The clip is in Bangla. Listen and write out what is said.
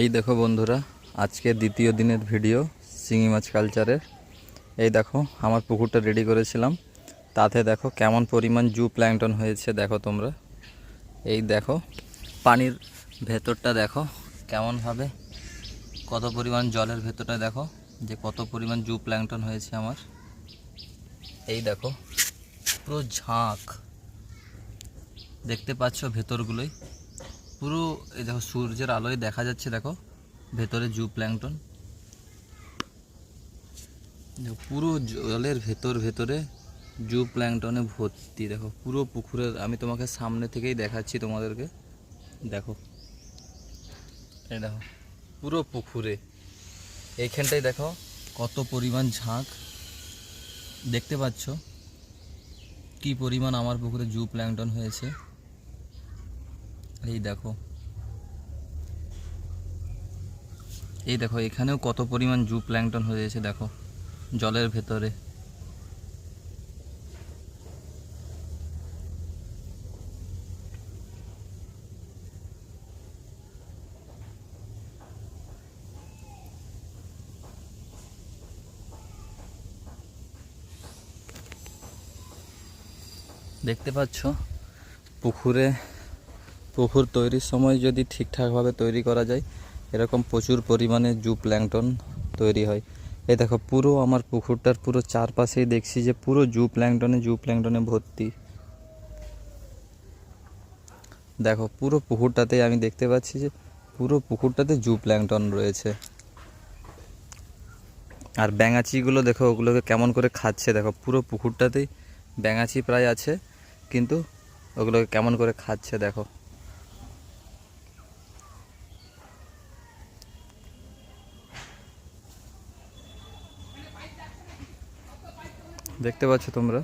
এই দেখো বন্ধুরা, আজকে দ্বিতীয় দিনের ভিডিও শিঙি মাছ কালচারের এই দেখো, আমার পুকুরটা রেডি করেছিলাম। তাতে দেখো কেমন পরিমাণ জু প্ল্যাংটন হয়েছে, দেখো তোমরা। এই দেখো, পানির ভেতরটা দেখো কেমনভাবে কত পরিমাণ জলের ভেতরটা দেখো, যে কত পরিমাণ জু প্ল্যাংটন হয়েছে আমার। এই দেখো, পুরো ঝাঁক। দেখতে পাচ্ছ ভেতরগুলোই। পুরো, এই দেখো, সূর্যের আলোয় দেখা যাচ্ছে, দেখো, ভেতরে জু প্ল্যাংটন। পুরো জলের ভেতর, ভেতরে জু প্ল্যাংটনে ভর্তি, দেখো, পুরো পুকুরের, আমি তোমাকে সামনে থেকেই দেখাচ্ছি তোমাদেরকে। দেখো, এই দেখো, পুরো পুকুরে। এইখানটায় দেখো, কত পরিমাণ ঝাঁক। দেখতে পাচ্ছ কি পরিমাণ আমার পুকুরে জু প্ল্যাংটন হয়েছে। এই দেখো। এই দেখো, এখানেও কত পরিমাণ জু প্ল্যাংটন হয়েছে দেখো, জলের ভেতরে। দেখতে পাচ্ছ? পুকুরে পুকুর তৈরির সময় যদি ঠিকঠাকভাবে তৈরি করা যায়, এরকম প্রচুর পরিমাণে জু প্ল্যাংটন তৈরি হয়। এই দেখো, পুরো আমার পুকুরটার পুরো চারপাশেই দেখছি যে পুরো জু প্ল্যাংটনে জু প্ল্যাংটনে ভর্তি। দেখো, পুরো পুকুরটাতে আমি দেখতে পাচ্ছি যে পুরো পুকুরটাতে জু প্ল্যাংটন রয়েছে। আর ব্যাঙাচিগুলো দেখো, ওগুলোকে কেমন করে খাচ্ছে। দেখো, পুরো পুকুরটাতেই ব্যাঙাচি প্রায় আছে, কিন্তু ওগুলোকে কেমন করে খাচ্ছে, দেখো। দেখতে পাচ্ছ তোমরা।